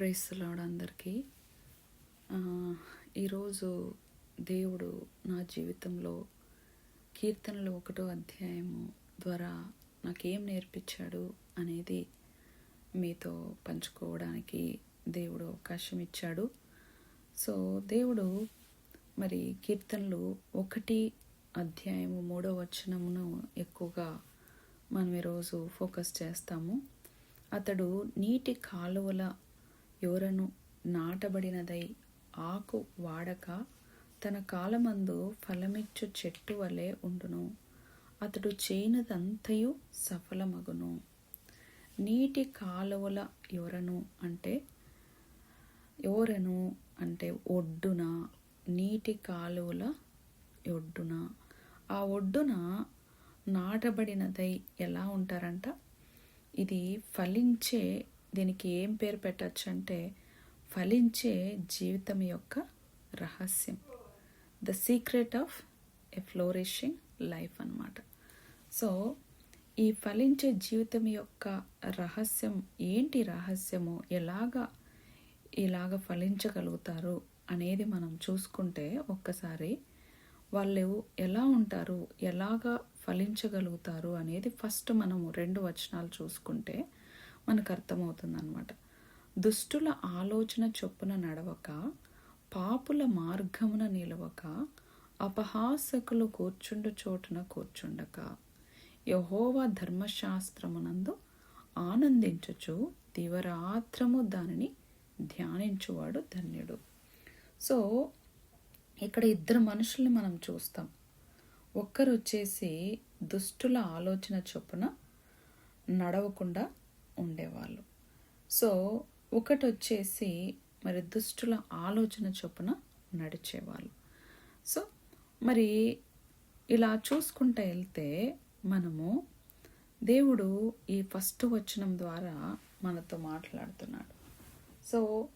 ప్రేస్తున్నాడు అందరికీ. ఈరోజు దేవుడు నా జీవితంలో కీర్తనలు ఒకటో అధ్యాయము ద్వారా నాకేం నేర్పించాడు అనేది మీతో పంచుకోవడానికి దేవుడు అవకాశం ఇచ్చాడు. సో దేవుడు మరి కీర్తనలు ఒకటి అధ్యాయము మూడో వచనమును ఎక్కువగా మనం ఈరోజు ఫోకస్ చేస్తాము. అతడు నీటి కాలువల ఎవరను నాటబడినదై ఆకు వాడక తన కాలమందు ఫలమిచ్చు చెట్టు వలె ఉండును. అతడు చేయనదంతయు సఫలమగును. నీటి కాలువల ఎవరను అంటే ఎవరను అంటే ఒడ్డున నీటి కాలువల ఒడ్డున. ఆ ఒడ్డున నాటబడినదై ఎలా ఉంటారంట? ఇది ఫలించే దీనికి ఏం పేరు పెట్టచ్చు అంటే ఫలించే జీవితం యొక్క రహస్యం. The secret of a flourishing life అన్నమాట. సో ఈ ఫలించే జీవితం యొక్క రహస్యం ఏంటి రహస్యము? ఎలాగా ఇలాగ ఫలించగలుగుతారు అనేది మనం చూసుకుంటే ఒక్కసారి వాళ్ళు ఎలా ఉంటారు? ఎలాగా ఫలించగలుగుతారు అనేది ఫస్ట్ మనము రెండు వచనాలు చూసుకుంటే మనకు అర్థమవుతుంది అనమాట దుష్టుల ఆలోచన చొప్పున నడవక పాపుల మార్గమున నిలవక అపహాసకులు కూర్చుండు చోటున కూర్చుండక. యహోవా ధర్మశాస్త్రమునందు ఆనందించచ్చు దివరాత్రము దానిని ధ్యానించువాడు ధన్యుడు. సో ఇక్కడ ఇద్దరు మనుషుల్ని మనం చూస్తాం. ఒక్కరు వచ్చేసి దుష్టుల ఆలోచన చొప్పున నడవకుండా ఉండేవాళ్ళు. సో ఒకటి వచ్చేసి మరి దుష్టుల ఆలోచన చొప్పున నడిచేవాళ్ళు. సో మరి ఇలా చూసుకుంటూ వెళ్తే మనము దేవుడు ఈ ఫస్ట్ వచనం ద్వారా మనతో మాట్లాడుతున్నాడు. సో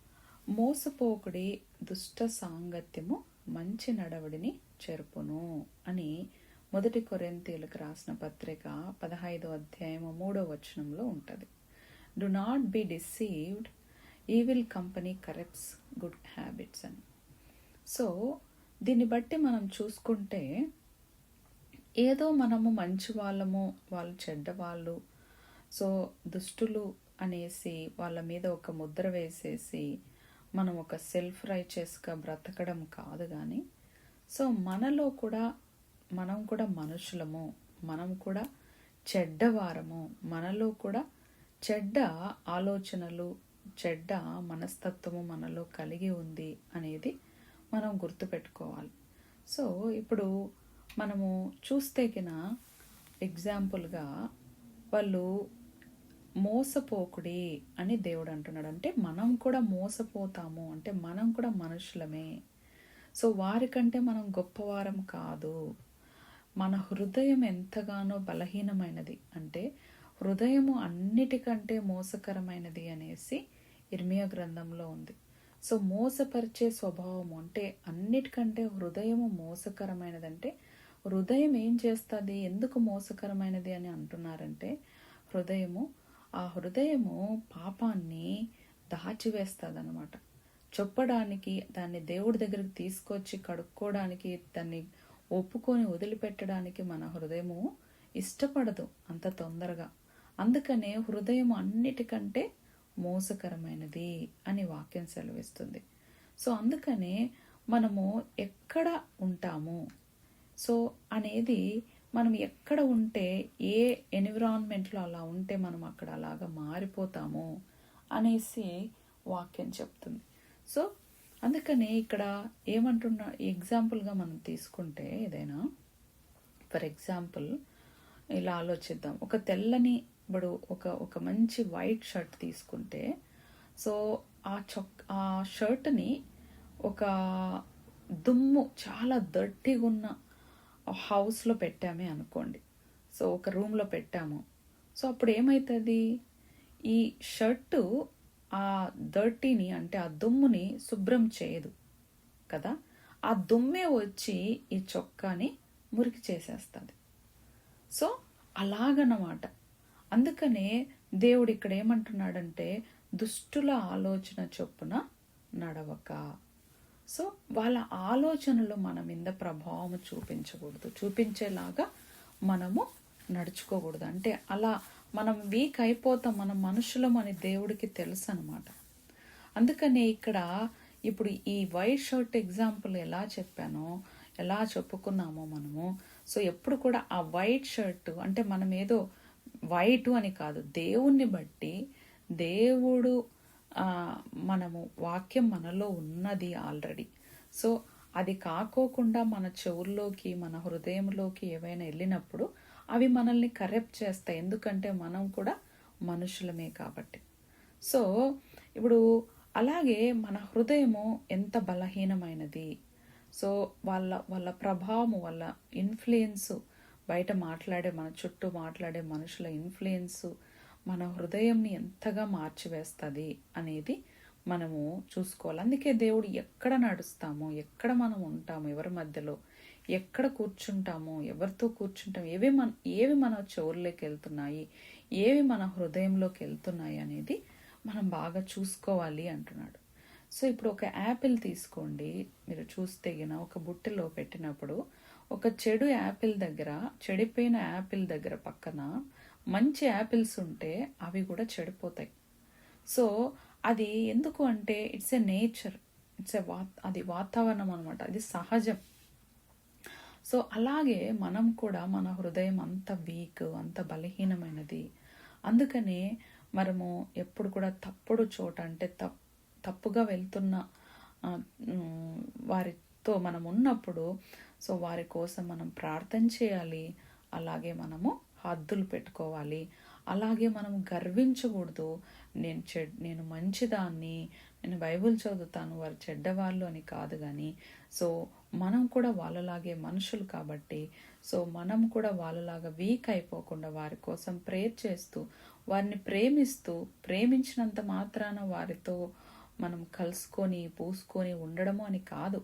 మోసపోకుడి దుష్ట సాంగత్యము మంచి నడవడిని చెరుపును అని మొదటి కొరెంతీలకు రాసిన పత్రిక పదహైదో అధ్యాయము మూడో వచనంలో ఉంటుంది. Do not be deceived evil company corrupts good habits అని సో దీన్ని బట్టి మనం చూసుకుంటే ఏదో మనము మంచి వాళ్ళము వాళ్ళు చెడ్డవాళ్ళు సో దుష్టులు అనేసి వాళ్ళ మీద ఒక ముద్ర వేసేసి మనం ఒక సెల్ఫ్ రైచెస్గా బ్రతకడం కాదు కానీ సో మనలో కూడా మనం కూడా మనుషులము మనం కూడా చెడ్డవారము మనలో కూడా చెడ్డ ఆలోచనలు చెడ్డ మనస్తత్వము మనలో కలిగి ఉంది అనేది మనం గుర్తుపెట్టుకోవాలి. సో ఇప్పుడు మనము చూస్తే కిన ఎగ్జాంపుల్గా వాళ్ళు మోసపోకుడి అని దేవుడు అంటున్నాడు. అంటే మనం కూడా మోసపోతాము. అంటే మనం కూడా మనుషులమే. సో వారికంటే మనం గొప్పవారం కాదు. మన హృదయం ఎంతగానో బలహీనమైనది. అంటే హృదయము అన్నిటికంటే మోసకరమైనది అనేసి ఇర్మియా గ్రంథంలో ఉంది. సో మోసపరిచే స్వభావం అంటే అన్నిటికంటే హృదయము మోసకరమైనదంటే హృదయం ఏం చేస్తుంది ఎందుకు మోసకరమైనది అని అంటున్నారంటే హృదయము ఆ హృదయము పాపాన్ని దాచివేస్తుంది అనమాట చెప్పడానికి దాన్ని దేవుడి దగ్గరికి తీసుకొచ్చి కడుక్కోవడానికి దాన్ని ఒప్పుకొని వదిలిపెట్టడానికి మన హృదయము ఇష్టపడదు అంత తొందరగా. అందుకనే హృదయం అన్నిటికంటే మోసకరమైనది అని వాక్యం సెలవిస్తుంది. సో అందుకనే మనము ఎక్కడ ఉంటాము? సో అనేది మనం ఎక్కడ ఉంటే ఏ ఎన్విరాన్మెంట్లో అలా ఉంటే మనం అక్కడ అలాగా మారిపోతాము అనేసి వాక్యం చెప్తుంది. సో అందుకని ఇక్కడ ఏమంటున్నా ఎగ్జాంపుల్గా మనం తీసుకుంటే ఏదైనా ఫర్ ఎగ్జాంపుల్ ఇలా ఆలోచిద్దాం. ఒక తెల్లని ఇప్పుడు ఒక ఒక మంచి వైట్ షర్ట్ తీసుకుంటే సో ఆ చొక్ ఆ షర్ట్ని ఒక దుమ్ము చాలా దర్టీగా ఉన్న హౌస్లో పెట్టామే అనుకోండి. సో ఒక రూమ్లో పెట్టాము. సో అప్పుడు ఏమవుతుంది ఈ షర్టు ఆ దర్టీని అంటే ఆ దుమ్ముని శుభ్రం చేయదు కదా? ఆ దుమ్మే వచ్చి ఈ చొక్కాని మురికి చేసేస్తుంది. సో అలాగనమాట. అందుకనే దేవుడు ఇక్కడ ఏమంటున్నాడంటే దుష్టుల ఆలోచన చొప్పున నడవక. సో వాళ్ళ ఆలోచనలు మన మీద ప్రభావం చూపించకూడదు. చూపించేలాగా మనము నడుచుకోకూడదు. అంటే అలా మనం వీక్ అయిపోతాం మన మనుషులం అని దేవుడికి తెలుసు అనమాట అందుకనే ఇక్కడ ఇప్పుడు ఈ వైట్ షర్ట్ ఎగ్జాంపుల్ ఎలా చెప్పానో ఎలా చెప్పుకున్నామో మనము. సో ఎప్పుడు కూడా ఆ వైట్ షర్ట్ అంటే మనం ఏదో వైట్ అని కాదు దేవుణ్ణి బట్టి దేవుడు మనము వాక్యం మనలో ఉన్నది ఆల్రెడీ. సో అది కాకోకుండా మన చెవుల్లోకి మన హృదయంలోకి ఏవైనా వెళ్ళినప్పుడు అవి మనల్ని కరెక్ట్ చేస్తాయి. ఎందుకంటే మనం కూడా మనుషులమే కాబట్టి. సో ఇప్పుడు అలాగే మన హృదయము ఎంత బలహీనమైనది. సో వాళ్ళ వాళ్ళ ప్రభావము వాళ్ళ ఇన్ఫ్లుయెన్స్ బయట మాట్లాడే మన చుట్టూ మాట్లాడే మనుషుల ఇన్ఫ్లుయెన్స్ మన హృదయంని ఎంతగా మార్చివేస్తుంది అనేది మనము చూసుకోవాలి. అందుకే దేవుడు ఎక్కడ నడుస్తామో ఎక్కడ మనం ఉంటామో ఎవరి మధ్యలో ఎక్కడ కూర్చుంటామో ఎవరితో కూర్చుంటాము ఏవి మన ఏవి మన చెవుల్లోకి వెళ్తున్నాయి ఏవి మన హృదయంలోకి వెళ్తున్నాయి అనేది మనం బాగా చూసుకోవాలి అంటున్నాడు. సో ఇప్పుడు ఒక యాపిల్ తీసుకోండి. మీరు చూస్తే గిన ఒక బుట్టలో పెట్టినప్పుడు ఒక చెడు యాపిల్ దగ్గర చెడిపోయిన యాపిల్ దగ్గర పక్కన మంచి యాపిల్స్ ఉంటే అవి కూడా చెడిపోతాయి. సో అది ఎందుకు అంటే it's a nature it's a వా అది వాతావరణం అనమాట అది సహజం. సో అలాగే మనం కూడా మన హృదయం అంత వీక్ అంత బలహీనమైనది. అందుకనే మనము ఎప్పుడు కూడా తప్పుడు చోట అంటే తప్ తప్పుగా వెళ్తున్న వారితో మనం ఉన్నప్పుడు సో వారి కోసం మనం ప్రార్థన చేయాలి. అలాగే మనము హద్దులు పెట్టుకోవాలి. అలాగే మనం గర్వించకూడదు. నేను చెడ్ నేను మంచిదాన్ని నేను బైబిల్ చదువుతాను వారు చెడ్డవాళ్ళు అని కాదు కానీ సో మనం కూడా వాళ్ళలాగే మనుషులు కాబట్టి సో మనం కూడా వాళ్ళలాగా వీక్ అయిపోకుండా వారి కోసం ప్రేర్ చేస్తూ వారిని ప్రేమిస్తూ ప్రేమించినంత మాత్రాన వారితో మనం కలుసుకొని పూసుకొని ఉండడము అని కాదు.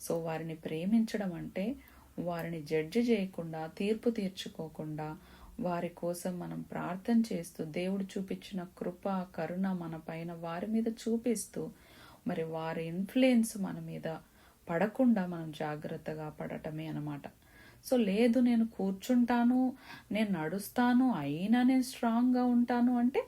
సో వారిని ప్రేమించడం అంటే వారిని జడ్జి చేయకుండా తీర్పు తీర్చుకోకుండా వారి కోసం మనం ప్రార్థన చేస్తూ దేవుడు చూపించిన కృప కరుణ మన పైన వారి మీద చూపిస్తూ మరి వారి ఇన్ఫ్లుయెన్స్ మన మీద పడకుండా మనం జాగ్రత్తగా పడటమే అన్నమాట. సో లేదు నేను కూర్చుంటాను నేను నడుస్తాను అయినా నేను స్ట్రాంగ్గా ఉంటాను అంటే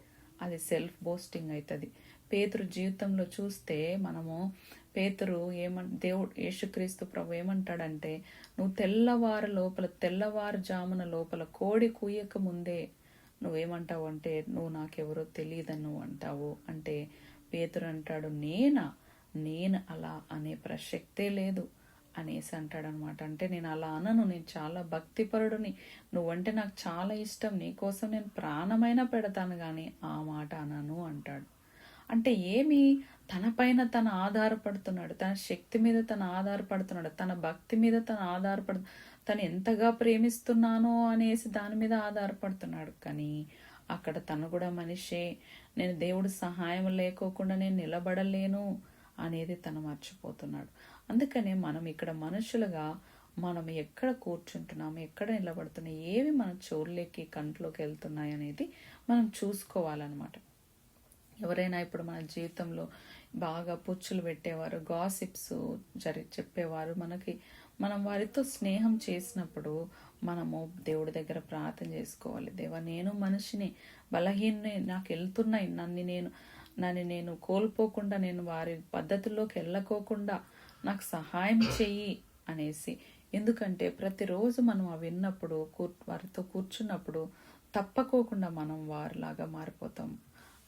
అది సెల్ఫ్ బోస్టింగ్ అవుతుంది పేతురు జీవితంలో చూస్తే మనము పేతురు ఏమంట దేవుడు యేసుక్రీస్తు ప్రభు ఏమంటాడంటే నువ్వు తెల్లవారు లోపల తెల్లవారు జామున లోపల కోడి కూయక ముందే నువ్వేమంటావు అంటే నువ్వు నాకెవరో తెలియదని నువ్వు అంటావు. అంటే పేతురు అంటాడు నేనా? నేను అలా అనే ప్రసక్తే లేదు. అనేసి అంటాడనమాట. అంటే నేను అలా అనను నేను చాలా భక్తిపరుడుని. నువ్వంటే నాకు చాలా ఇష్టం నీకోసం నేను ప్రాణమైనా పెడతాను కానీ ఆ మాట అనను అంటాడు. అంటే ఏమి తన తను ఆధారపడుతున్నాడు తన శక్తి మీద తను ఆధారపడుతున్నాడు తన భక్తి మీద తను ఆధారపడు తను ఎంతగా ప్రేమిస్తున్నానో అనేసి దాని మీద ఆధారపడుతున్నాడు. కానీ అక్కడ తను కూడా మనిషే నేను దేవుడు సహాయం లేకోకుండా నేను నిలబడలేను అనేది తను మర్చిపోతున్నాడు. అందుకనే మనం ఇక్కడ మనుషులుగా మనం ఎక్కడ కూర్చుంటున్నాము ఎక్కడ నిలబడుతున్నాం ఏవి మన చోర్లేకి కంట్లోకి వెళ్తున్నాయి అనేది మనం చూసుకోవాలన్నమాట. ఎవరైనా ఇప్పుడు మన జీవితంలో బాగా పుచ్చులు పెట్టేవారు గాసిప్స్ జరి చెప్పేవారు. మనకి మనం వారితో స్నేహం చేసినప్పుడు మనము దేవుడి దగ్గర ప్రార్థన చేసుకోవాలి. దేవా నేను మనిషిని బలహీనని నాకు వెళ్తున్నాయి నన్ను నేను నన్ను నేను కోల్పోకుండా నేను వారి పద్ధతుల్లోకి వెళ్ళకోకుండా నాకు సహాయం చెయ్యి అనేసి. ఎందుకంటే ప్రతిరోజు మనం అవి విన్నప్పుడు కూర్ వారితో కూర్చున్నప్పుడు తప్పకోకుండా మనం వారిలాగా మారిపోతాం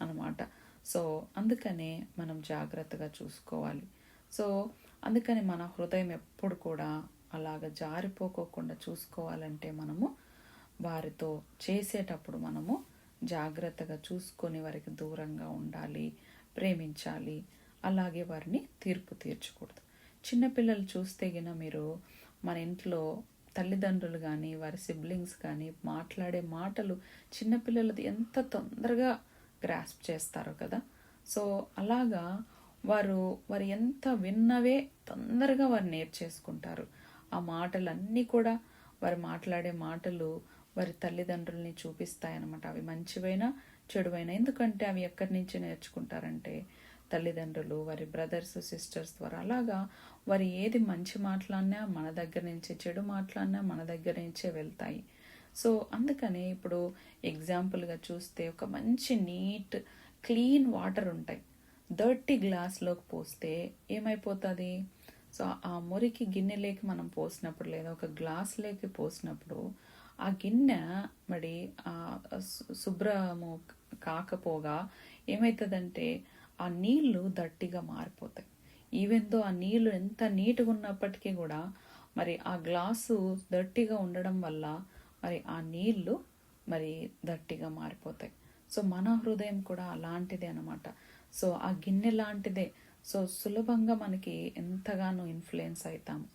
అన్నమాట. సో అందుకనే మనం జాగ్రత్తగా చూసుకోవాలి. సో అందుకని మన హృదయం ఎప్పుడు కూడా అలాగ జారిపోకోకుండా చూసుకోవాలంటే మనము వారితో చేసేటప్పుడు మనము జాగ్రత్తగా చూసుకొని వారికి దూరంగా ఉండాలి ప్రేమించాలి. అలాగే వారిని తీర్పు తీర్చకూడదు. చిన్నపిల్లలు చూస్తే గిన మీరు మన ఇంట్లో తల్లిదండ్రులు కానీ వారి సిబ్లింగ్స్ కానీ మాట్లాడే మాటలు చిన్నపిల్లలది ఎంత తొందరగా గ్రాస్ప్ చేస్తారు కదా. సో అలాగా వారు వారు ఎంత విన్నవే తొందరగా వారు నేర్చేసుకుంటారు. ఆ మాటలన్నీ కూడా వారు మాట్లాడే మాటలు వారి తల్లిదండ్రుల్ని చూపిస్తాయన్నమాట. అవి మంచివైనా చెడువైన. ఎందుకంటే అవి ఎక్కడి నుంచి నేర్చుకుంటారంటే తల్లిదండ్రులు వారి బ్రదర్స్ సిస్టర్స్ ద్వారా. అలాగా వారి ఏది మంచి మాట్లాడినా మన దగ్గర నుంచే చెడు మాట్లాడినా మన దగ్గర నుంచే వెళ్తాయి. సో అందుకనే ఇప్పుడు ఎగ్జాంపుల్గా చూస్తే ఒక మంచి నీట్ క్లీన్ వాటర్ ఉంటాయి. డర్టీ గ్లాస్లోకి పోస్తే ఏమైపోతుంది? సో ఆ మురికి గిన్నెలోకి మనం పోసినప్పుడు లేదా ఒక గ్లాస్లోకి పోసినప్పుడు ఆ గిన్నె మరి శుభ్రము కాకపోగా ఏమవుతుందంటే ఆ నీళ్ళు దట్టిగా మారిపోతాయి. ఈవెన్ దో ఆ నీళ్ళు ఎంత నీట్గా ఉన్నప్పటికీ కూడా మరి ఆ గ్లాసు దట్టిగా ఉండడం వల్ల మరి ఆ నీళ్ళు మరి దట్టిగా మారిపోతాయి. సో మన హృదయం కూడా అలాంటిదే అనమాట సో ఆ గిన్నె లాంటిదే. సో సులభంగా మనకి ఎంతగానో ఇన్ఫ్లుయెన్స్ అవుతాము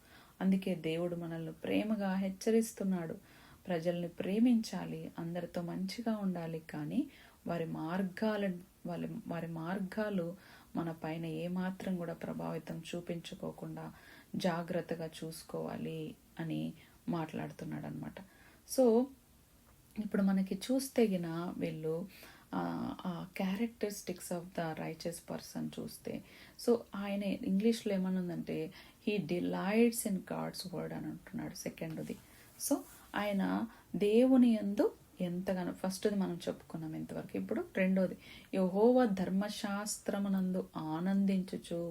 అందుకే దేవుడు మనల్ని ప్రేమగా హెచ్చరిస్తున్నాడు. ప్రజల్ని ప్రేమించాలి అందరితో మంచిగా ఉండాలి కానీ వారి మార్గాల వాళ్ళ వారి మార్గాలు మన పైన ఏమాత్రం కూడా ప్రభావితం చూపించుకోకుండా జాగ్రత్తగా చూసుకోవాలి అని మాట్లాడుతున్నాడు అనమాట సో ఇప్పుడు మనకి చూస్తే గిన వీళ్ళు ఆ characteristics of the righteous person చూస్తే సో ఆయన ఇంగ్లీష్లో ఏమనుందంటే he delights in God's word అని అంటున్నాడు సెకండ్ది. సో ఆయన దేవుని యందు ఎంతగానో ఫస్ట్ది మనం చెప్పుకున్నాం ఇంతవరకు. ఇప్పుడు రెండోది యహోవ ధర్మశాస్త్రమునందు ఆనందించుచు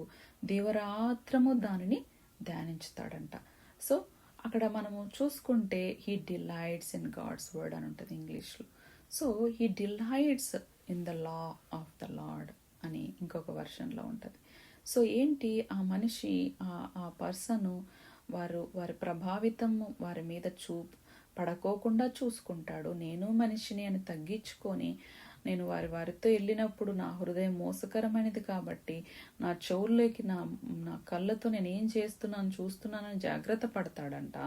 దేవరాత్రము దానిని ధ్యానించుతాడంట. సో అక్కడ మనము చూసుకుంటే he delights in God's word అని ఉంటుంది ఇంగ్లీష్లో. So he delights in the law of the Lord అని ఇంకొక వర్షన్లో ఉంటుంది. సో ఏంటి ఆ మనిషి ఆ- పర్సను వారు వారి ప్రభావితం వారి మీద చూ పడకోకుండా చూసుకుంటాడు. నేను మనిషిని అని తగ్గించుకొని నేను వారి వారితో వెళ్ళినప్పుడు నా హృదయం మోసకరమైనది కాబట్టి నా చెవుల్లోకి నా నా కళ్ళతో నేను ఏం చేస్తున్నాను చూస్తున్నానని జాగ్రత్త పడతాడంట.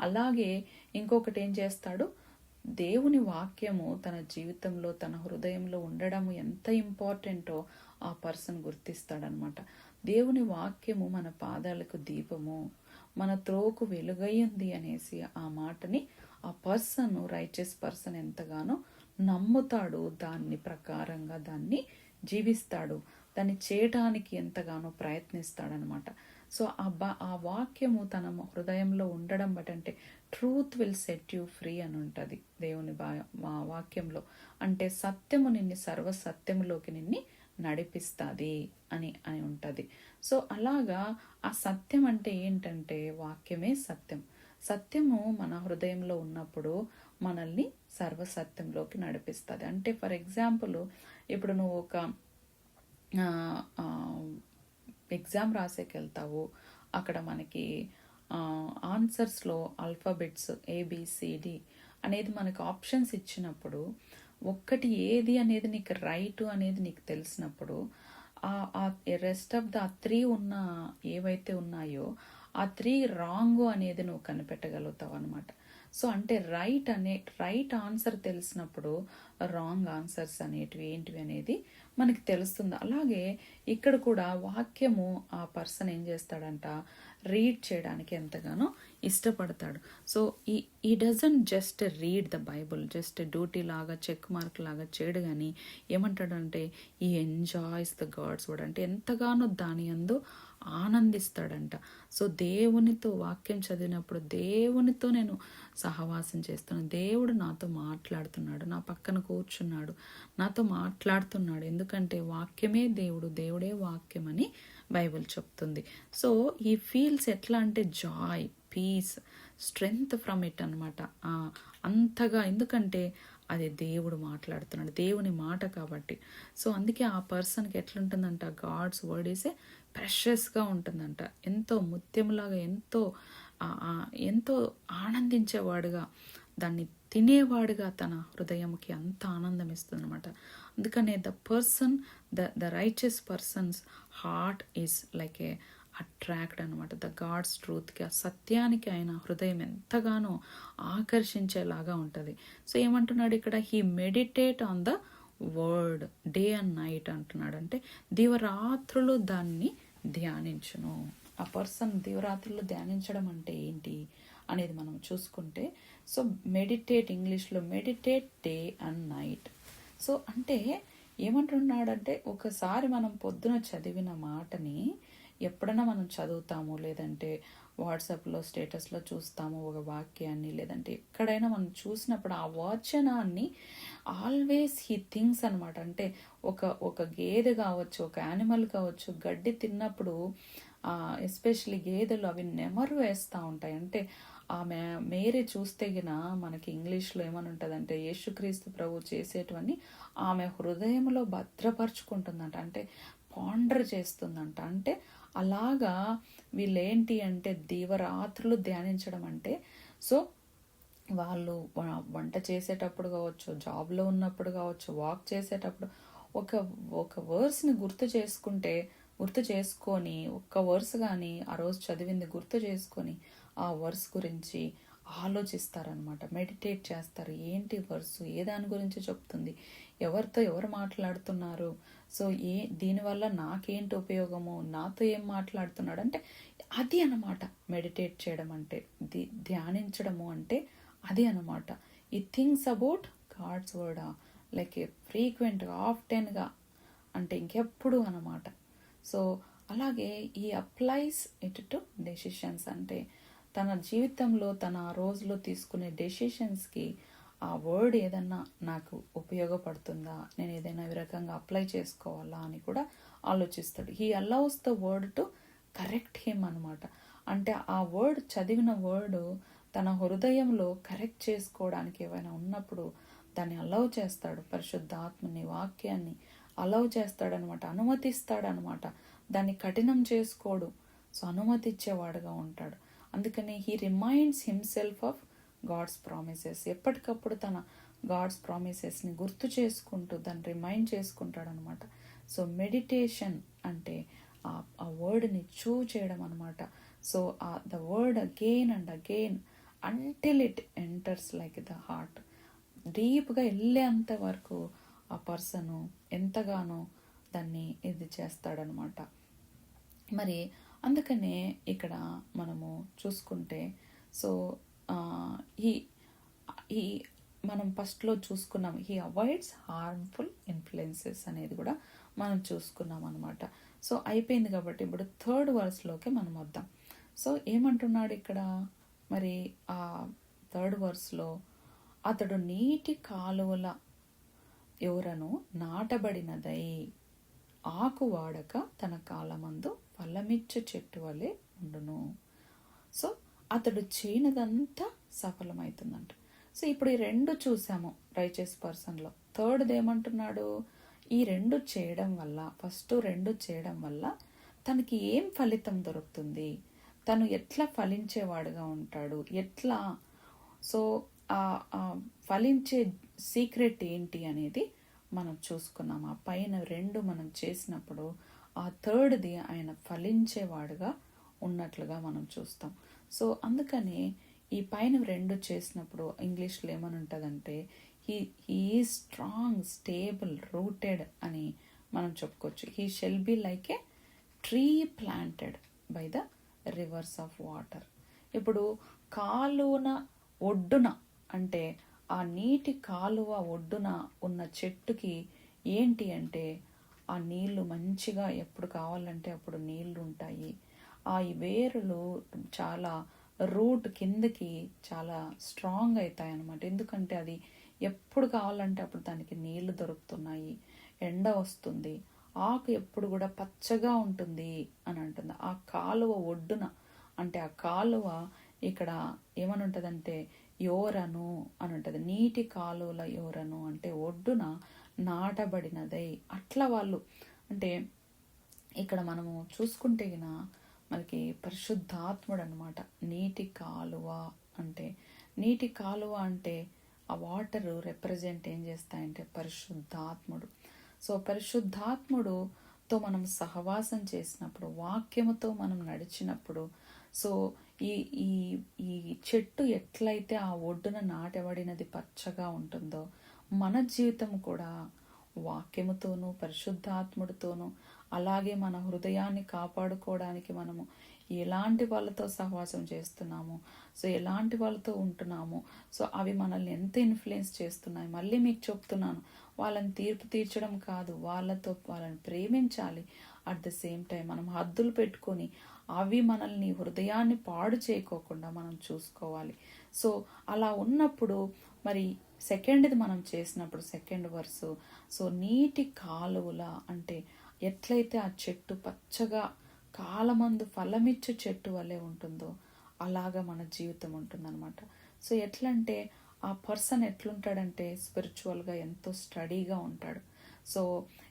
అలాగే ఇంకొకటి ఏం చేస్తాడు? దేవుని వాక్యము తన జీవితంలో తన హృదయంలో ఉండడం ఎంత ఇంపార్టెంటో ఆ పర్సన్ గుర్తిస్తాడనమాట. దేవుని వాక్యము మన పాదాలకు దీపము మన త్రోకు వెలుగై ఉంది అనేసి ఆ మాటని ఆ పర్సన్ రైచస్ పర్సన్ ఎంతగానో నమ్ముతాడు దాన్ని ప్రకారంగా దాన్ని జీవిస్తాడు. దాన్ని చేయటానికి ఎంతగానో ప్రయత్నిస్తాడనమాట. సో ఆ బా ఆ వాక్యము తన హృదయంలో ఉండడం బట్టంటే అంటే truth will set you free అని ఉంటుంది దేవుని మా వాక్యంలో. అంటే సత్యము నిన్ను సర్వ సత్యములోకి నిన్ని నడిపిస్తుంది అని అని ఉంటుంది. సో అలాగా ఆ సత్యం అంటే ఏంటంటే వాక్యమే సత్యం. సత్యము మన హృదయంలో ఉన్నప్పుడు మనల్ని సర్వసత్యంలోకి నడిపిస్తుంది. అంటే ఫర్ ఎగ్జాంపుల్ ఇప్పుడు నువ్వు ఒక ఎగ్జామ్ రాసేకి వెళ్తావు అక్కడ మనకి ఆన్సర్స్లో ఆల్ఫాబెట్స్ ఏబిసిడి అనేది మనకు ఆప్షన్స్ ఇచ్చినప్పుడు ఒక్కటి ఏది అనేది నీకు రైట్ అనేది నీకు తెలిసినప్పుడు ఆ రెస్ట్ ఆఫ్ ద త్రీ ఉన్న ఏవైతే ఉన్నాయో ఆ త్రీ రాంగ్ అనేది నువ్వు కనిపెట్టగలుగుతావు అనమాట సో అంటే రైట్ అనే రైట్ ఆన్సర్ తెలిసినప్పుడు రాంగ్ ఆన్సర్స్ అనేటివి ఏంటివి అనేది మనకి తెలుస్తుంది. అలాగే ఇక్కడ కూడా వాక్యము ఆ పర్సన్ ఏం చేస్తాడంట? రీడ్ చేయడానికి ఎంతగానో ఇష్టపడతాడు. సో ఈ ఈ doesn't just read the Bible just duty లాగా చెక్ మార్క్ లాగా చేయడు కానీ ఏమంటాడంటే ఈ ఎంజాయ్స్ ద గాడ్స్ వర్డ్ అంటే ఎంతగానో దాని అందు ఆనందిస్తాడంట. సో దేవునితో వాక్యం చదివినప్పుడు దేవునితో నేను సహవాసం చేస్తున్నాను. దేవుడు నాతో మాట్లాడుతున్నాడు. నా పక్కన కూర్చున్నాడు. నాతో మాట్లాడుతున్నాడు. ఎందుకంటే వాక్యమే దేవుడు దేవుడే వాక్యం అని బైబిల్ చెప్తుంది. సో ఈ ఫీల్స్ ఎట్లా అంటే joy peace strength from it అనమాట అంతగా ఎందుకంటే అది దేవుడు మాట్లాడుతున్నాడు. దేవుని మాట కాబట్టి. సో అందుకే ఆ పర్సన్కి ఎట్లుంటుందంట? గాడ్స్ వర్డ్ ఈసే ప్రెషస్గా ఉంటుందంట. ఎంతో ముత్యంలాగా ఎంతో ఎంతో ఆనందించేవాడుగా దాన్ని తినేవాడుగా తన హృదయంకి అంత ఆనందం ఇస్తుంది అనమాట అందుకనే the person the the righteous person's heart is like a attract అనమాట ద గాడ్స్ ట్రూత్కి ఆ సత్యానికి ఆయన హృదయం ఎంతగానో ఆకర్షించేలాగా ఉంటుంది. సో ఏమంటున్నాడు ఇక్కడ? He meditate on the word day and night అంటున్నాడు అంటే దివరాత్రులు దాన్ని ధ్యానించును. ఆ పర్సన్ దివరాత్రులు ధ్యానించడం అంటే ఏంటి అనేది మనం చూసుకుంటే సో మెడిటేట్ ఇంగ్లీష్లో meditate day and night so అంటే ఏమంటున్నాడంటే ఒకసారి మనం పొద్దున చదివిన మాటని ఎప్పుడైనా మనం చదువుతాము లేదంటే వాట్సాప్లో స్టేటస్లో చూస్తాము ఒక వాక్యాన్ని లేదంటే ఎక్కడైనా మనం చూసినప్పుడు ఆ వచనాన్ని ఆల్వేస్ హీ థింగ్స్ అనమాట అంటే ఒక ఒక గేదె కావచ్చు ఒక యానిమల్ కావచ్చు గడ్డి తిన్నప్పుడు ఎస్పెషలీ గేదెలు అవి నెమరు వేస్తూ ఉంటాయి. అంటే ఆమె మేరీ చూస్తే గిన మనకి ఇంగ్లీష్లో ఏమని ఉంటుందంటే యేసుక్రీస్తు ప్రభు చేసేటివన్నీ ఆమె హృదయంలో భద్రపరుచుకుంటుందంట. అంటే పాండర్ చేస్తుందంట. అంటే అలాగా వీళ్ళేంటి అంటే దీవరాత్రులు ధ్యానించడం అంటే సో వాళ్ళు వంట చేసేటప్పుడు కావచ్చు జాబ్లో ఉన్నప్పుడు కావచ్చు వాక్ చేసేటప్పుడు ఒక ఒక వర్స్ని గుర్తు చేసుకుంటే గుర్తు చేసుకొని ఒక్క వర్స్ కానీ ఆ రోజు చదివింది గుర్తు చేసుకొని ఆ వర్స్ గురించి ఆలోచిస్తారనమాట మెడిటేట్ చేస్తారు. ఏంటి వర్స్ ఏ దాని గురించి చెప్తుంది? ఎవరితో ఎవరు మాట్లాడుతున్నారు? సో ఏ దీనివల్ల నాకేంటి ఉపయోగము? నాతో ఏం మాట్లాడుతున్నాడు? అంటే అది అనమాట మెడిటేట్ చేయడం అంటే ది ధ్యానించడము అంటే అది అనమాట ఈ things about God's word like ఫ్రీక్వెంట్గా ఆఫ్టెన్గా అంటే ఇంకెప్పుడు అనమాట సో అలాగే ఈ అప్లైస్ ఇట్ టు డెసిషన్స్ అంటే తన జీవితంలో తన ఆ రోజులో తీసుకునే డెసిషన్స్కి ఆ వర్డ్ ఏదన్నా నాకు ఉపయోగపడుతుందా? నేను ఏదైనా ఈ రకంగా అప్లై చేసుకోవాలా అని కూడా ఆలోచిస్తాడు. He allows the word to correct him అనమాట అంటే ఆ వర్డ్ చదివిన వర్డ్ తన హృదయంలో కరెక్ట్ చేసుకోవడానికి ఏమైనా ఉన్నప్పుడు దాన్ని అలౌ చేస్తాడు. పరిశుద్ధాత్మని వాక్యాన్ని అలౌ చేస్తాడనమాట అనుమతిస్తాడనమాట దాన్ని కఠినం చేసుకోడు. సో అనుమతిచ్చేవాడుగా ఉంటాడు. అందుకని he reminds himself of God's promises. ఎప్పటికప్పుడు తన గాడ్స్ ప్రామిసెస్ని గుర్తు చేసుకుంటూ దాన్ని రిమైండ్ చేసుకుంటాడనమాట. సో మెడిటేషన్ అంటే ఆ- ఆ వర్డ్ని చూ చేయడం అనమాట. సో ఆ the word again and again until it enters like the heart. డీప్గా వెళ్ళేంత వరకు ఆ పర్సన్ ఎంతగానో దాన్ని ఇది చేస్తాడనమాట. మరి అందుకనే ఇక్కడ మనము చూసుకుంటే సో ఈ ఈ మనం ఫస్ట్లో చూసుకున్నాం ఈ అవాయిడ్స్ హార్మ్ఫుల్ ఇన్ఫ్లుయెన్సెస్ అనేది కూడా మనం చూసుకున్నాం అనమాట సో అయిపోయింది కాబట్టి ఇప్పుడు థర్డ్ వర్స్లోకి మనం వద్దాం. సో ఏమంటున్నాడు ఇక్కడ? మరి ఆ థర్డ్ వర్స్లో అతడు నీటి కాలువల ఎవరను నాటబడినదై ఆకు వాడక తన కాలమందు ఫలమిచ్చే చెట్టు వలె ఉండును. సో అతడు చేయనదంతా సఫలమవుతుందంట సో ఇప్పుడు ఈ రెండు చూసాము రైచస్ పర్సన్లో థర్డ్ది ఏమంటున్నాడు? ఈ రెండు చేయడం వల్ల ఫస్ట్ రెండు చేయడం వల్ల తనకి ఏం ఫలితం దొరుకుతుంది? తను ఎట్లా ఫలించేవాడుగా ఉంటాడు? ఎట్లా? సో ఆ ఆ ఫలించే సీక్రెట్ ఏంటి అనేది మనం చూసుకున్నాం ఆ పైన రెండు మనం చేసినప్పుడు ఆ థర్డ్ది ఆయన ఫలించేవాడుగా ఉన్నట్లుగా మనం చూస్తాం. సో అందుకనే ఈ పైన రెండు చేసినప్పుడు ఇంగ్లీష్లో ఏమని ఉంటుందంటే he he strong stable rooted అని మనం చెప్పుకోవచ్చు. He shall be like a tree planted by the rivers of water ఇప్పుడు కాలువన ఒడ్డున అంటే ఆ నీటి కాలువ ఒడ్డున ఉన్న చెట్టుకి ఏంటి అంటే ఆ నీళ్ళు మంచిగా ఎప్పుడు కావాలంటే అప్పుడు నీళ్ళు ఉంటాయి ఆ వేరులు చాలా రూట్ కిందకి చాలా స్ట్రాంగ్ అవుతాయి అన్నమాట ఎందుకంటే అది ఎప్పుడు కావాలంటే అప్పుడు దానికి నీళ్ళు దొరుకుతున్నాయి. ఎండ వస్తుంది. ఆకు ఎప్పుడు కూడా పచ్చగా ఉంటుంది అని అంటుంది. ఆ కాలువ ఒడ్డున అంటే ఆ కాలువ ఇక్కడ ఏమని ఉంటుందంటే యోరను అని ఉంటుంది. నీటి కాలువల యోరను అంటే ఒడ్డున నాటబడినదై. అట్లా వాళ్ళు అంటే ఇక్కడ మనము చూసుకుంటే గిన మనకి పరిశుద్ధాత్ముడు అనమాట నీటి కాలువ అంటే నీటి కాలువ అంటే ఆ వాటర్ రిప్రజెంట్ ఏం చేస్తాయంటే పరిశుద్ధాత్ముడు. సో పరిశుద్ధాత్ముడుతో మనం సహవాసం చేసినప్పుడు వాక్యముతో మనం నడిచినప్పుడు సో ఈ ఈ ఈ చెట్టు ఎట్లయితే ఆ ఒడ్డున నాటబడినది పచ్చగా ఉంటుందో మన జీవితం కూడా వాక్యముతోనూ పరిశుద్ధాత్ముడితోనూ అలాగే మన హృదయాన్ని కాపాడుకోవడానికి మనము ఎలాంటి వాళ్ళతో సహవాసం చేస్తున్నాము? సో ఎలాంటి వాళ్ళతో ఉంటున్నాము? సో అవి మనల్ని ఎంత ఇన్ఫ్లుయెన్స్ చేస్తున్నాయి? మళ్ళీ మీకు చెప్తున్నాను. వాళ్ళని తీర్పు తీర్చడం కాదు. వాళ్ళతో వాళ్ళని ప్రేమించాలి. అట్ ద సేమ్ టైం మనం హద్దులు పెట్టుకొని అవి మనల్ని హృదయాన్ని పాడు చేయకోకుండా మనం చూసుకోవాలి. సో అలా ఉన్నప్పుడు మరి సెకండ్ది మనం చేసినప్పుడు సెకండ్ వర్సు సో నీటి కాలువల అంటే ఎట్లయితే ఆ చెట్టు పచ్చగా కాలమందు ఫలమిచ్చు చెట్టు వలె ఉంటుందో అలాగా మన జీవితం ఉంటుందన్నమాట. సో ఎట్లంటే ఆ పర్సన్ ఎట్లుంటాడంటే స్పిరిచువల్గా ఎంతో స్టడీగా ఉంటాడు. సో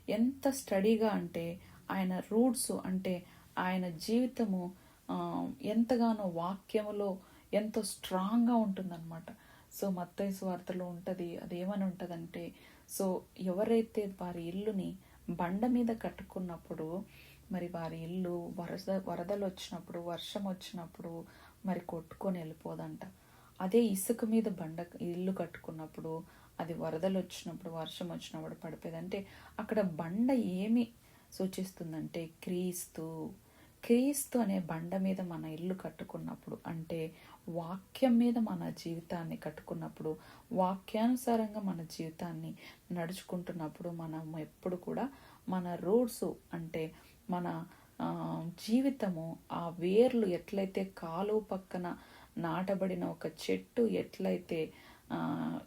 ఎంత స్టడీగా అంటే ఆయన రూట్స్ అంటే ఆయన జీవితము ఎంతగానో వాక్యములో ఎంతో స్ట్రాంగ్గా ఉంటుందన్నమాట. సో మత్తైసు వార్తలో ఉంటుంది అదేమని ఉంటుందంటే సో ఎవరైతే వారి ఇల్లుని బండ మీద కట్టుకున్నప్పుడు మరి వారి ఇల్లు వరద వరదలు వచ్చినప్పుడు వర్షం వచ్చినప్పుడు మరి కొట్టుకొని వెళ్ళిపోదంట. అదే ఇసుక మీద బండ ఇల్లు కట్టుకున్నప్పుడు అది వరదలు వచ్చినప్పుడు వర్షం వచ్చినప్పుడు పడిపోయేది. అంటే అక్కడ బండ ఏమి సూచిస్తుందంటే క్రీస్తు క్రీస్తు అనే బండ మీద మన ఇల్లు కట్టుకున్నప్పుడు అంటే వాక్యం మీద మన జీవితాన్ని కట్టుకున్నప్పుడు వాక్యానుసారంగా మన జీవితాన్ని నడుచుకుంటున్నప్పుడు మనం ఎప్పుడు కూడా మన రోడ్స్ అంటే మన జీవితము ఆ వేర్లు ఎట్లయితే కాలువ పక్కన నాటబడిన ఒక చెట్టు ఎట్లయితే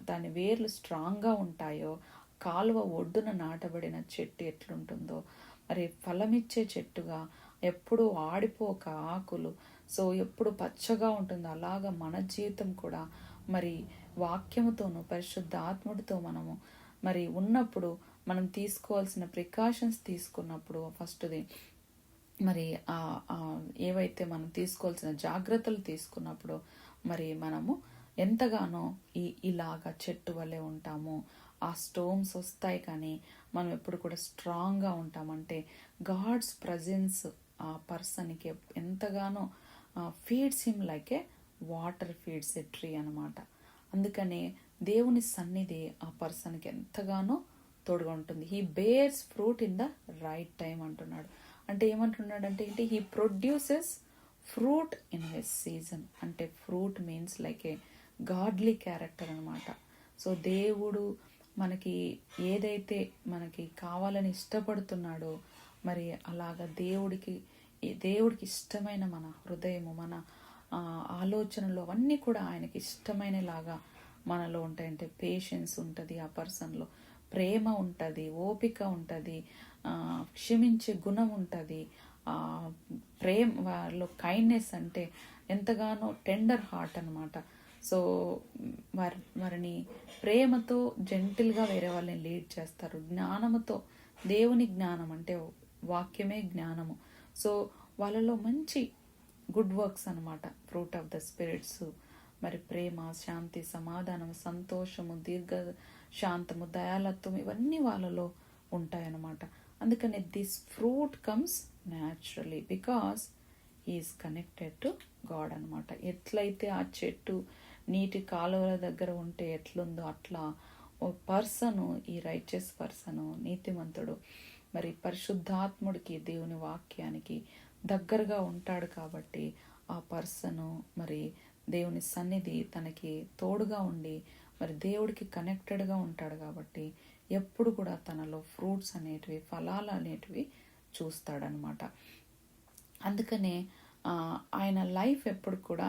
దాని వేర్లు స్ట్రాంగ్గా ఉంటాయో కాలువ ఒడ్డున నాటబడిన చెట్టు ఎట్లుంటుందో మరి ఫలమిచ్చే చెట్టుగా ఎప్పుడూ ఆడిపోక ఆకులు సో ఎప్పుడు పచ్చగా ఉంటుంది. అలాగా మన జీవితం కూడా మరి వాక్యముతోనూ పరిశుద్ధ ఆత్ముడితో మనము మరి ఉన్నప్పుడు మనం తీసుకోవాల్సిన ప్రికాషన్స్ తీసుకున్నప్పుడు ఫస్ట్ది మరి ఆ ఏవైతే మనం తీసుకోవాల్సిన జాగ్రత్తలు తీసుకున్నప్పుడు మరి మనము ఎంతగానో ఈ ఇలాగా చెట్టు వలె ఉంటాము. ఆ స్టోమ్స్ వస్తాయి కానీ మనం ఎప్పుడు కూడా స్ట్రాంగ్గా ఉంటామంటే గాడ్స్ ప్రజెన్స్ ఆ పర్సన్కి ఎంతగానో feeds him like a water feeds a tree అనమాట అందుకనే దేవుని సన్నిధి ఆ పర్సన్కి ఎంతగానో తోడుగా ఉంటుంది. He bears fruit in the right time అంటున్నాడు. అంటే ఏమంటున్నాడు అంటే ఏంటి? He produces fruit in his season అంటే fruit means like a godly character అనమాట సో దేవుడు మనకి ఏదైతే మనకి కావాలని ఇష్టపడుతున్నాడో మరి అలాగ దేవుడికి దేవుడికి ఇష్టమైన మన హృదయము మన ఆలోచనలు అవన్నీ కూడా ఆయనకి ఇష్టమైనలాగా మనలో ఉంటాయంటే పేషెన్స్ ఉంటుంది ఆ పర్సన్లో ప్రేమ ఉంటుంది ఓపిక ఉంటుంది క్షమించే గుణం ఉంటుంది. ప్రేమ వారిలో కైండ్నెస్ అంటే ఎంతగానో టెండర్ హార్ట్ అనమాట సో వారి వారిని ప్రేమతో జెంటిల్గా వేరే వాళ్ళని లీడ్ చేస్తారు. జ్ఞానముతో దేవుని జ్ఞానం అంటే వాక్యమే జ్ఞానము. సో వాళ్ళలో మంచి గుడ్ వర్క్స్ అనమాట ఫ్రూట్ ఆఫ్ ద స్పిరిట్స్ మరి ప్రేమ శాంతి సమాధానం సంతోషము దీర్ఘ శాంతము దయాలత్వం ఇవన్నీ వాళ్ళలో ఉంటాయన్నమాట. అందుకని this fruit comes naturally because is connected to God అనమాట ఎట్లయితే ఆ చెట్టు నీటి కాలువల దగ్గర ఉంటే ఎట్లుందో అట్లా ఓ పర్సను ఈ రైచస్ పర్సను నీతిమంతుడు మరి పరిశుద్ధాత్ముడికి దేవుని వాక్యానికి దగ్గరగా ఉంటాడు కాబట్టి ఆ పర్సను మరి దేవుని సన్నిధి తనకి తోడుగా ఉండి మరి దేవుడికి కనెక్టెడ్గా ఉంటాడు కాబట్టి ఎప్పుడు కూడా తనలో ఫ్రూట్స్ అనేటివి ఫలాలు అనేటివి చూస్తాడనమాట. అందుకనే ఆయన లైఫ్ ఎప్పుడు కూడా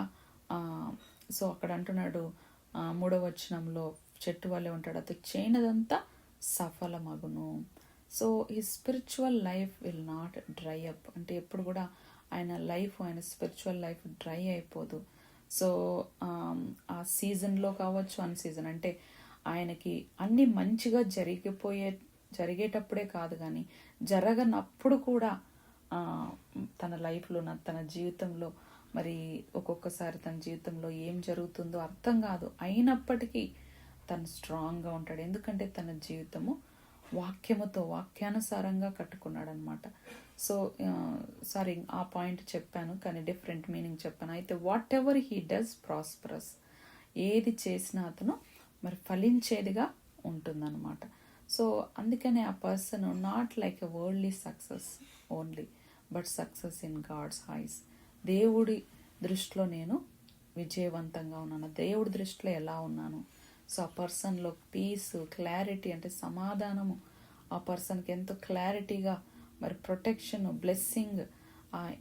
సో అక్కడ అంటున్నాడు మూడవ వచనంలో చెట్టు వల్లే ఉంటాడు అతను చేయనదంతా సఫలమగును. సో ఈ spiritual life will not dry up అంటే ఎప్పుడు కూడా ఆయన లైఫ్ ఆయన స్పిరిచువల్ లైఫ్ డ్రై అయిపోదు. సో um, ఆ సీజన్లో కావచ్చు అన్ సీజన్ అంటే ఆయనకి అన్ని మంచిగా జరిగిపోయే జరిగేటప్పుడే కాదు కానీ జరగనప్పుడు కూడా తన లైఫ్లో తన జీవితంలో మరి ఒక్కొక్కసారి తన జీవితంలో ఏం జరుగుతుందో అర్థం కాదు. అయినప్పటికీ తను స్ట్రాంగ్గా ఉంటాడు. ఎందుకంటే తన జీవితము వాక్యముతో వాక్యానుసారంగా కట్టుకున్నాడు అనమాట సో సారీ ఆ పాయింట్ చెప్పాను కానీ డిఫరెంట్ మీనింగ్ చెప్పాను. అయితే whatever he does prosperous ఏది చేసినా అతను మరి ఫలించేదిగా ఉంటుందన్నమాట. సో అందుకనే ఆ person not like a worldly success only but success in God's eyes దేవుడి దృష్టిలో నేను విజయవంతంగా ఉన్నాను. దేవుడి దృష్టిలో ఎలా ఉన్నాను? సో ఆ పర్సన్లో పీస్ క్లారిటీ అంటే సమాధానము. ఆ పర్సన్కి ఎంతో క్లారిటీగా మరి protection blessing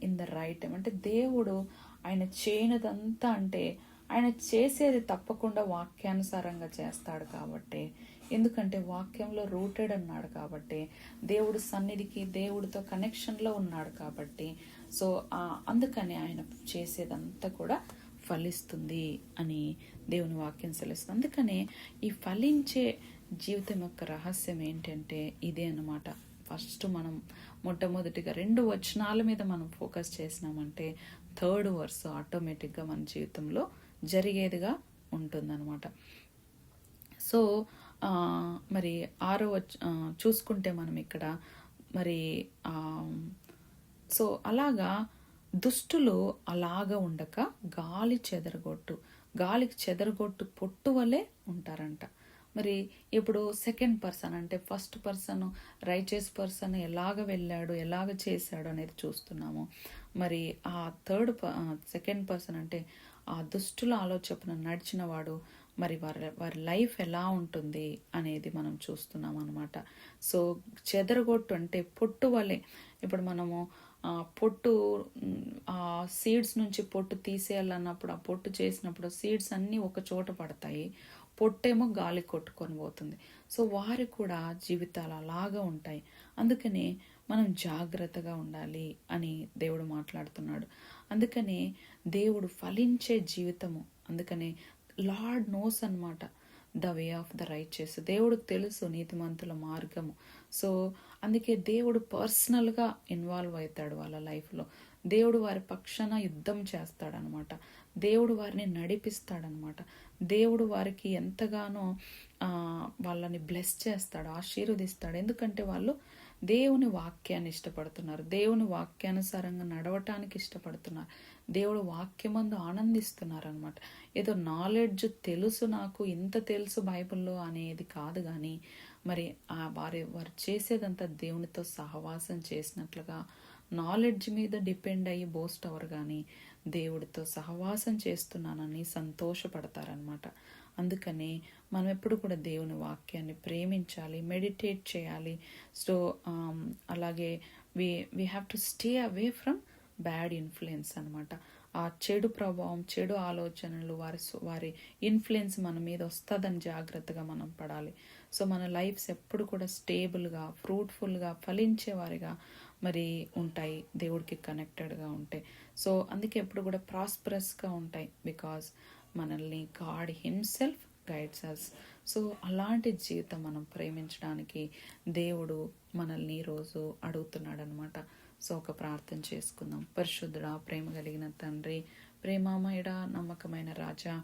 in the right time. అంటే దేవుడు ఆయన చేయనిదంతా అంటే ఆయన చేసేది తప్పకుండా వాక్యానుసారంగా చేస్తాడు కాబట్టి. ఎందుకంటే వాక్యంలో రూటెడ్ అన్నాడు కాబట్టి. దేవుడు సన్నిధికి దేవుడితో కనెక్షన్లో ఉన్నాడు కాబట్టి. సో అందుకని ఆయన చేసేదంతా కూడా ఫలిస్తుంది అని దేవుని వాక్యం సెలవుస్తుంది. అందుకనే ఈ ఫలించే జీవితం యొక్క రహస్యం ఏంటంటే ఇదే అనమాట ఫస్ట్ మనం మొట్టమొదటిగా రెండు వచనాల మీద మనం ఫోకస్ చేసినామంటే థర్డ్ వర్స్ ఆటోమేటిక్గా మన జీవితంలో జరిగేదిగా ఉంటుందన్నమాట. సో మరి ఆరో చూసుకుంటే మనం ఇక్కడ మరి సో అలాగా దుష్టులు అలాగా ఉండక గాలి చెదరగొట్టు. గాలికి చెదరగొట్టు పొట్టు వలె ఉంటారంట. మరి ఇప్పుడు సెకండ్ పర్సన్ అంటే ఫస్ట్ పర్సన్ రైచేస్ పర్సన్ ఎలాగ వెళ్ళాడు ఎలాగ చేశాడు అనేది చూస్తున్నాము. మరి ఆ థర్డ్ సెకండ్ పర్సన్ అంటే ఆ దుష్టుల ఆలోచన నడిచిన వాడు మరి వారి వారి లైఫ్ ఎలా ఉంటుంది అనేది మనం చూస్తున్నాం అనమాట సో చెదరగొట్టు అంటే పొట్టు వలె. ఇప్పుడు మనము పొట్టు ఆ సీడ్స్ నుంచి పొట్టు తీసేయాలన్నప్పుడు ఆ పొట్టు చేసినప్పుడు సీడ్స్ అన్నీ ఒక చోట పడతాయి. పొట్టేమో గాలి కొట్టుకొని పోతుంది. సో వారి కూడా జీవితాలు అలాగా ఉంటాయి. అందుకనే మనం జాగ్రత్తగా ఉండాలి అని దేవుడు మాట్లాడుతున్నాడు. అందుకనే దేవుడు ఫలించే జీవితము. అందుకనే లార్డ్ నోస్ అన్నమాట. The way of the righteous దేవుడికి తెలుసు నీతిమంతుల మార్గము. సో అందుకే దేవుడు పర్సనల్గా ఇన్వాల్వ్ అవుతాడు వాళ్ళ లైఫ్లో దేవుడు వారి పక్షాన యుద్ధం చేస్తాడనమాట. దేవుడు వారిని నడిపిస్తాడనమాట. దేవుడు వారికి ఎంతగానో వాళ్ళని బ్లెస్ చేస్తాడు ఆశీర్వదిస్తాడు. ఎందుకంటే వాళ్ళు దేవుని వాక్యాన్ని ఇష్టపడుతున్నారు. దేవుని వాక్యానుసారంగా నడవటానికి ఇష్టపడుతున్నారు. దేవుడు వాక్యమందు ఆనందిస్తున్నారు అనమాట ఏదో నాలెడ్జ్ తెలుసు నాకు ఇంత తెలుసు బైబిల్లో అనేది కాదు కానీ మరి ఆ వారి వారు చేసేదంతా దేవునితో సహవాసం చేసినట్లుగా నాలెడ్జ్ మీద డిపెండ్ అయ్యి బోస్ట్ అవర్ కానీ దేవుడితో సహవాసం చేస్తున్నానని సంతోషపడతారనమాట అందుకని మనం ఎప్పుడు కూడా దేవుని వాక్యాన్ని ప్రేమించాలి మెడిటేట్ చేయాలి. సో um, అలాగే we we have to stay away from bad influence అనమాట ఆ చెడు ప్రభావం చెడు ఆలోచనలు వారి వారి ఇన్ఫ్లుయెన్స్ మన మీద వస్తుందని జాగ్రత్తగా మనం పడాలి. సో మన లైఫ్స్ ఎప్పుడు కూడా స్టేబుల్గా ఫ్రూట్ఫుల్గా ఫలించేవారిగా మరి ఉంటాయి దేవుడికి కనెక్టెడ్గా ఉంటాయి సో అందుకే ఎప్పుడు కూడా ప్రాస్పరస్గా ఉంటాయి బికాజ్ మనల్ని God himself guides us so అలాంటి జీవితం మనం ప్రేమించడానికి దేవుడు మనల్ని ఈరోజు అడుగుతున్నాడు అనమాట సో ఒక ప్రార్థన చేసుకుందాం. పరిశుద్ధుడా ప్రేమ కలిగిన తండ్రి ప్రేమామయుడ నమ్మకమైన రాజా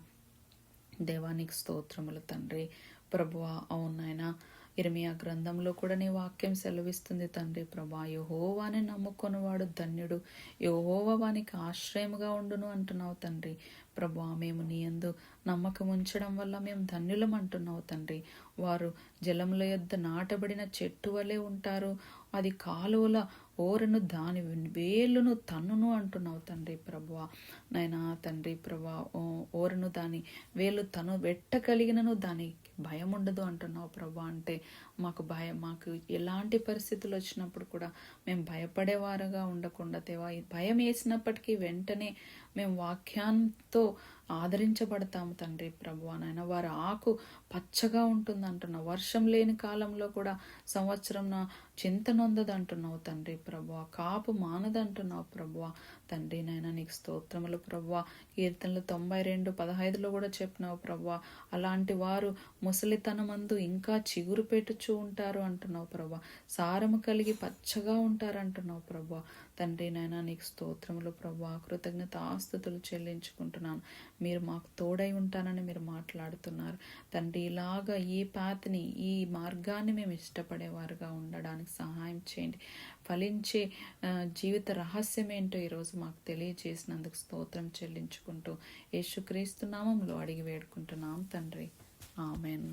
దేవానికి స్తోత్రములు తండ్రి. ప్రభువా అవునాయన ఇర్మియా గ్రంథంలో కూడా నీ వాక్యం సెలవిస్తుంది తండ్రి ప్రభా. యహోవాని నమ్ముకొనివాడు ధన్యుడు. యహోవా వానికి ఆశ్రయముగా ఉండును అంటున్నావు తండ్రి ప్రభా. మేము నీ ఎందు నమ్మకం ఉంచడం వల్ల మేము ధన్యులం అంటున్నావు తండ్రి. వారు జలముల యొద్ద నాటబడిన చెట్టు వలె ఉంటారు. అది కాలువల ఓరను దాని వేలును తన్నును అంటున్నావు తండ్రి ప్రభువా. నాయనా తండ్రి ప్రభా ఓ- ఓరను దాని వేలు తను వెట్టగలిగినను దానికి భయం ఉండదు అంటున్నావు ప్రభా అంటే మాకు భయం మాకు ఎలాంటి పరిస్థితులు వచ్చినప్పుడు కూడా మేము భయపడేవారుగా ఉండకుండా దేవా భయం వేసినప్పటికీ వెంటనే మేము వాక్యంతో ఆదరించబడతాము తండ్రి ప్రభు నాయన. వారి ఆకు పచ్చగా ఉంటుంది అంటున్నావు. వర్షం లేని కాలంలో కూడా సంవత్సరం చింత నొందదంటున్నావు తండ్రి ప్రభు. కాపు మానదంటున్నావు ప్రభు. తండ్రి నాయన నీకు స్తోత్రములు ప్రవ్వా. కీర్తనలు తొంభై రెండు పదహైదులో కూడా చెప్పినావు ప్రవ్వా. అలాంటి వారు ముసలితనమందు ఇంకా చిగురు పెట్టుచూ ఉంటారు అంటున్నావు ప్రవ్వా. సారము కలిగి పచ్చగా ఉంటారు అంటున్నావు తండ్రి నాయన నీకు స్తోత్రములు ప్రభా. కృతజ్ఞత ఆస్తుతులు చెల్లించుకుంటున్నాను మీరు మాకు తోడై ఉంటానని మీరు మాట్లాడుతున్నారు. తండ్రి ఇలాగా ఈ పాత్ని ఈ మార్గాన్ని మేము ఇష్టపడేవారుగా ఉండడానికి సహాయం చేయండి. ఫలించే జీవిత రహస్యం ఏంటో ఈరోజు మాకు తెలియజేసినందుకు స్తోత్రం చెల్లించుకుంటూ యేసుక్రీస్తు నామంలో అడిగి వేడుకుంటున్నాం తండ్రి. ఆమెన్.